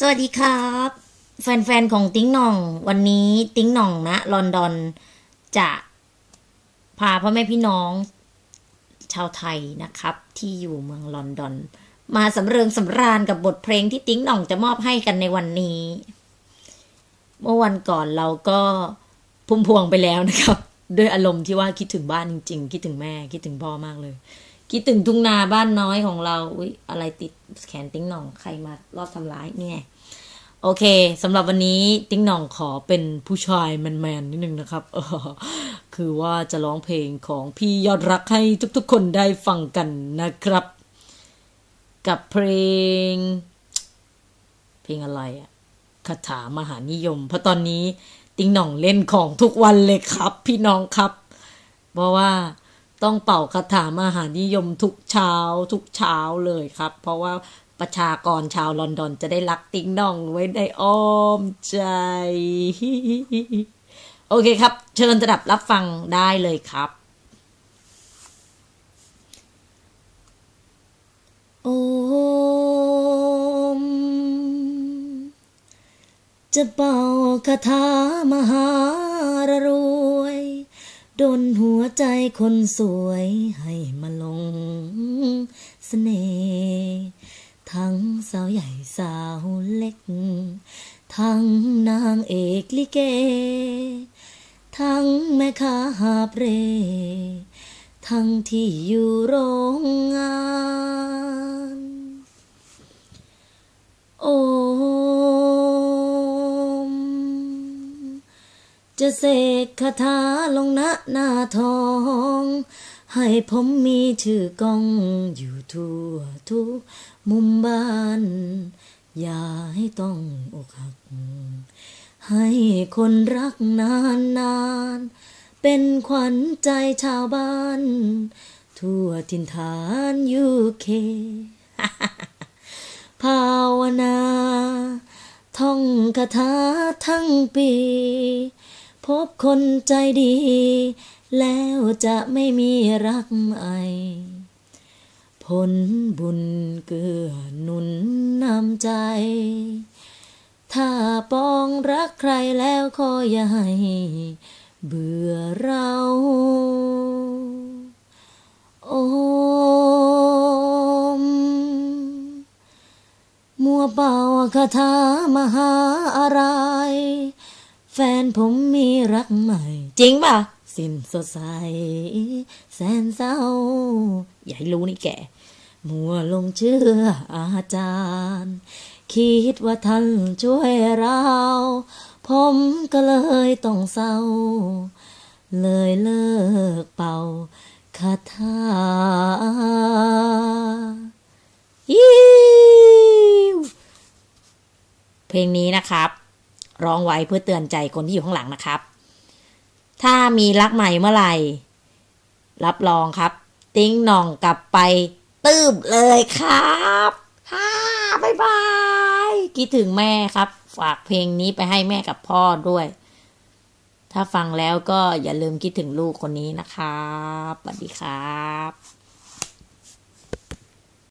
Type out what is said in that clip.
สวัสดีครับ แฟนๆ ของติ้งหน่อง วันนี้ติ้งหน่องนะลอนดอนจะพาพ่อแม่พี่น้อง ชาวไทยนะครับ ที่อยู่เมืองลอนดอน มาสำเริงสำราญกับบทเพลงที่ติ้งหน่องจะมอบให้กันในวันนี้ เมื่อวันก่อนเราก็พุ่มพวงไปแล้วนะครับ ด้วยอารมณ์ที่ว่าคิดถึงบ้านจริง ๆ คิดถึงแม่ คิดถึงพ่อมากเลย คิดถึงทุ่งนาบ้านน้อยของเราอุ๊ยอะไรติด แขนติ้งหน่องใครมารอบทำร้ายเนี่ยโอเคสำหรับวันนี้ติ้งหน่องขอเป็นผู้ชายแมนๆนิดนึงนะครับ คือว่าจะร้องเพลงของพี่ยอดรักให้ทุกๆคนได้ฟังกันนะครับ กับเพลง เพลงอะไรอะคาถามหานิยม เพราะตอนนี้ติ้งหน่องเล่นของทุกวันเลยครับ พี่น้องครับ เพราะว่า ต้องเป่าคาถามหานิยมทุกเช้าทุกเช้าเลยครับ เพราะว่าประชากรชาวลอนดอนจะได้รักติ้งน่องไว้ในอ้อมใจ โอเคครับ เชิญสดับรับฟังได้เลยครับ โอม จะเป่าคาถามหารรวย ดนหัวใจคนสวยให้มาลงเสน่ห์ทั้งสาวใหญ่สาวเล็ก ทั้งนางเอกลิเก ทั้งแม่ค้าหาบเร่ทั้งที่อยู่โรงงาน จะเสกคาถาลงณหน้าทอง ให้ผมมีชื่อกล้องอยู่ทั่วทุกมุมบ้าน อย่าให้ต้องอกหัก ให้คนรักนานนานเป็นขวัญใจชาวบ้าน ทั่วทินฐานยูเค ภาวนาท่องคาถาทั้งปี พบคนใจดี แล้วจะไม่มีรักใหม่ผลบุญเกื้อหนุนนำใจ ถ้าปองรักใครแล้วขออย่าให้เบื่อเรา โอม มัวเป่าคาถามหาอะไร แฟนผมมีรักใหม่ จริงป่ะ สิ้นสดใส แสนเศร้า อย่าให้รู้นี่แกมัวลงเชื่ออาจารย์ คิดว่าท่านช่วยเรา ผมก็เลยต้องเศร้า เลยเลิกเป่าคาถาเพลงนี้นะครับ ร้องไว้เพื่อเตือนใจคนที่อยู่ข้างหลังนะครับ ถ้ามีรักใหม่เมื่อไหร่ รับรองครับ ติ้งหน่องกลับไปตืบเลยครับฮ่าบ๊ายบาย คิดถึงแม่ครับ ฝากเพลงนี้ไปให้แม่กับพ่อด้วย ถ้าฟังแล้วก็อย่าลืมคิดถึงลูกคนนี้นะครับสวัสดีครับ